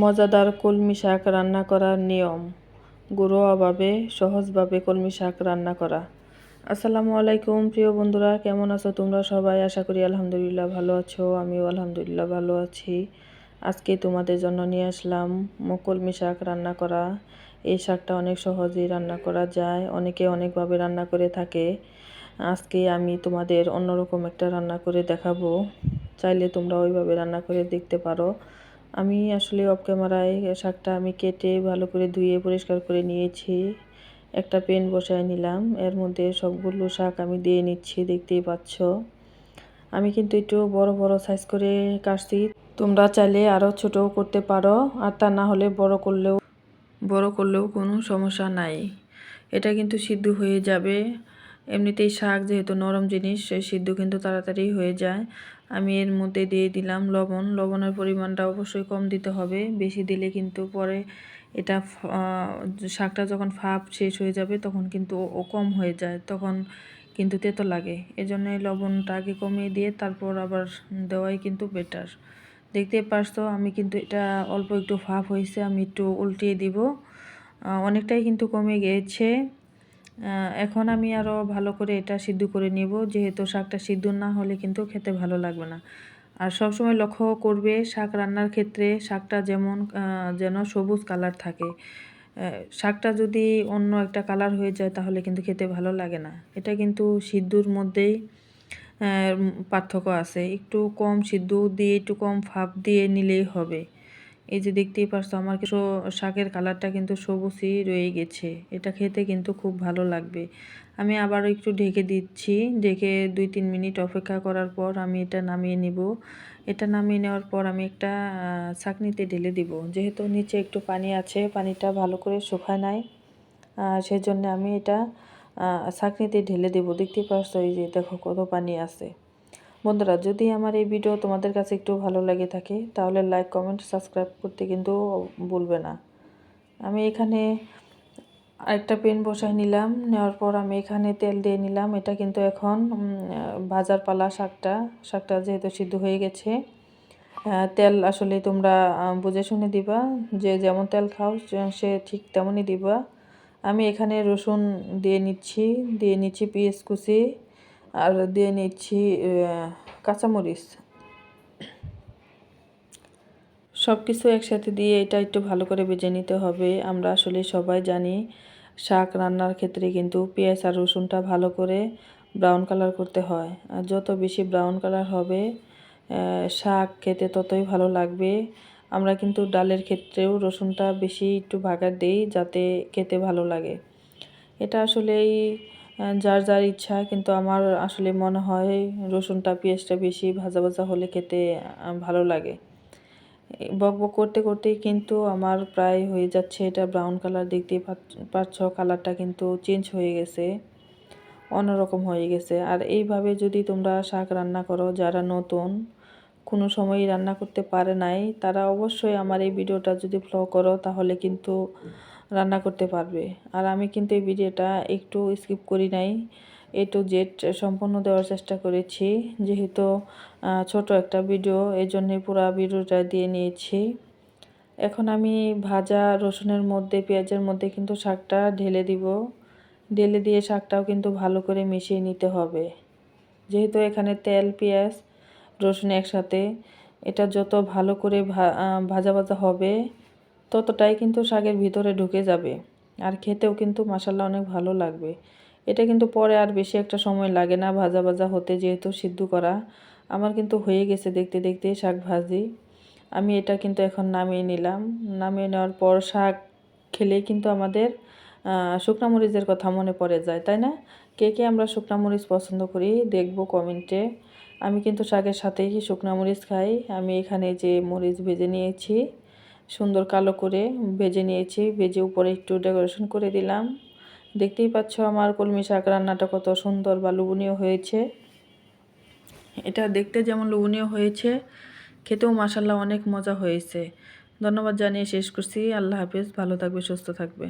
মজাদার কলমি শাক রান্না করার নিয়ম। ঘরোয়াভাবে, সহজভাবে কলমি শাক রান্না করা। আসসালামু আলাইকুম প্রিয় বন্ধুরা, কেমন আছো তোমরা সবাই? আশা করি আলহামদুলিল্লাহ ভালো আছো, আমিও আলহামদুলিল্লাহ ভালো আছি। আজকে তোমাদের জন্য নিয়ে আসলাম কলমি শাক রান্না করা। এই শাকটা অনেক সহজেই রান্না করা যায়, অনেকে অনেকভাবে রান্না করে থাকে। আজকে আমি তোমাদের অন্যরকম একটা রান্না করে দেখাবো। চাইলে তোমরা ওইভাবে রান্না করে দেখতে পারো। আমি আসলে অফ ক্যামেরায় শাকটা আমি কেটে ভালো করে ধুয়ে পরিষ্কার করে নিয়েছি। একটা পেন বসায় নিলাম। এর মধ্যে সবগুলো শাক আমি দিয়ে নিচ্ছি, দেখতেই পাচ্ছ। আমি কিন্তু একটু বড় বড় সাইজ করে কাটছি। তোমরা চাইলে আরও ছোটও করতে পারো, আর তা না হলে বড় করলেও বড় করলেও কোনো সমস্যা নাই। এটা কিন্তু সিদ্ধ হয়ে যাবে। এমনিতেই শাক যেহেতু নরম জিনিস সিদ্ধ কিন্তু তাড়াতাড়ি হয়ে যায়। আমি এর মধ্যে দিয়ে দিলাম লবণ। লবণের পরিমাণটা অবশ্যই কম দিতে হবে। বেশি দিলে কিন্তু পরে এটা শাকটা যখন ফাপ শেষ হয়ে যাবে তখন কিন্তু ও কম হয়ে যায়, তখন কিন্তু তেতো লাগে। এজন্য লবণটা আগে কমিয়ে দিয়ে তারপর আবার দেওয়াই কিন্তু বেটার দেখতে পারছ, আমি কিন্তু এটা অল্প একটু ফাপ হয়েছে, আমি একটু উল্টিয়ে দিব। অনেকটাই কিন্তু কমে গিয়েছে এখন আমি আরও ভালো করে এটা সিদ্ধ করে নিব। যেহেতু শাকটা সিদ্ধ না হলে কিন্তু খেতে ভালো লাগবে না। আর সবসময় লক্ষ্য করবে শাক রান্নার ক্ষেত্রে শাকটা যেমন যেন সবুজ কালার থাকে। শাকটা যদি অন্য একটা কালার হয়ে যায় তাহলে কিন্তু খেতে ভালো লাগে না। এটা কিন্তু সিদ্ধুর মধ্যেই পার্থক্য আছে। একটু কম সিদ্ধ দিয়ে, একটু কম ফাপ দিয়ে নিলেই হবে। এই যে দেখতেই পারছ, আমার কিছু শাকের কালারটা কিন্তু সবুজই রয়ে গেছে। এটা খেতে কিন্তু খুব ভালো লাগবে। আমি আবারও একটু ঢেকে দিচ্ছি। ঢেকে দুই তিন মিনিট অপেক্ষা করার পর আমি এটা নামিয়ে নিব। এটা নামিয়ে নেওয়ার পর আমি একটা চাকনিতে ঢেলে দিব। যেহেতু নিচে একটু পানি আছে, পানিটা ভালো করে শুকায় নাই সেই জন্য আমি এটা চাকনিতে ঢেলে দেব। দেখতে পাচ্ছ এই যে দেখো কত পানি আছে। বন্ধুরা, যদি আমার এই ভিডিও তোমাদের কাছে একটু ভালো লাগে থাকে, তাহলে লাইক কমেন্ট সাবস্ক্রাইব করতে কিন্তু ভুলবে না। আমি এখানে আরেকটা পেন বসাই নিলাম, নেওয়ার পর আমি এখানে তেল দিয়ে নিলাম। এটা কিন্তু এখন ভাজার পালা শাকটা শাকটা যেহেতু সিদ্ধ হয়ে গেছে তেল আসলে তোমরা বুঝে শুনে দিবা, যে যেমন তেল খাও সে ঠিক তেমনই দিবা। আমি এখানে রসুন দিয়ে নিচ্ছি দিয়ে নিচ্ছি পেঁয়াজ কুচি আর দিয়ে নিচ্ছি কাঁচামরিচ। সব কিছু একসাথে দিয়ে এটা একটু ভালো করে বেজে নিতে হবে। আমরা আসলে সবাই জানি শাক রান্নার ক্ষেত্রে কিন্তু পেঁয়াজ আর রসুনটা ভালো করে ব্রাউন কালার করতে হয়। আর যত বেশি ব্রাউন কালার হবে শাক খেতে ততই ভালো লাগবে। আমরা কিন্তু ডালের ক্ষেত্রেও রসুনটা বেশি একটু ভাগার দিই যাতে খেতে ভালো লাগে। এটা আসলেই যার যার ইচ্ছা, কিন্তু আমার আসলে মনে হয় রসুনটা, পেঁয়াজটা বেশি ভাজা ভাজা হলে খেতে ভালো লাগে। বক বক করতে করতেই কিন্তু আমার প্রায় হয়ে যাচ্ছে এটা ব্রাউন কালার দেখতেই পাচ্ছ কালারটা কিন্তু চেঞ্জ হয়ে গেছে, অন্যরকম হয়ে গেছে। আর এইভাবে যদি তোমরা শাক রান্না করো, যারা নতুন, কোনো সময়ই রান্না করতে পারে নাই, তারা অবশ্যই আমার এই ভিডিওটা যদি ফলো করো, তাহলে কিন্তু রান্না করতে পারবে। আর আমি কিন্তু এই ভিডিওটা একটু স্কিপ করি নাই। এ টু জেড সম্পূর্ণ দেওয়ার চেষ্টা করেছি। যেহেতু ছোট একটা ভিডিও এই জন্যে পুরো ভিডিওটা দিয়ে নিয়েছি। এখন আমি ভাজা রসুনের মধ্যে, পেঁয়াজের মধ্যে কিন্তু শাকটা ঢেলে দিব। ঢেলে দিয়ে শাকটাও কিন্তু ভালো করে মিশিয়ে নিতে হবে। যেহেতু এখানে তেল, পেঁয়াজ, রসুন একসাথে, এটা যত ভালো করে ভাজা ভাজা হবে ততটাই কিন্তু শাকের ভিতরে ঢুকে যাবে। আর খেতেও কিন্তু মশালা অনেক ভালো লাগবে। এটা কিন্তু পরে আর বেশি একটা সময় লাগে না ভাজা ভাজা হতে যেহেতু সিদ্ধ করা। আমার কিন্তু হয়ে গেছে দেখতে দেখতে শাক ভাজি। আমি এটা কিন্তু এখন নামিয়ে নিলাম। নামিয়ে নেওয়ার পর শাক খেলেই কিন্তু আমাদের শুকনা মরিচের কথা মনে পড়ে যায়, তাই না? কে কে আমরা শুকনা মরিচ পছন্দ করি দেখব কমেন্টে। আমি কিন্তু শাকের সাথেই শুকনা মরিচ খাই। আমি এখানে যে মরিচ ভেজে নিয়েছি সুন্দর কালো করে ভেজে নিয়েছি। ভেজে উপরে একটু ডেকোরেশন করে দিলাম। দেখতেই পাচ্ছ আমার কলমি শাক রান্নাটা কত সুন্দর বা লোভনীয় হয়েছে। এটা দেখতে যেমন লোভনীয় হয়েছে, খেতেও মাসাল্লাহ অনেক মজা হয়েছে। ধন্যবাদ জানিয়ে শেষ করছি। আল্লাহ হাফিজ। ভালো থাকবে, সুস্থ থাকবে।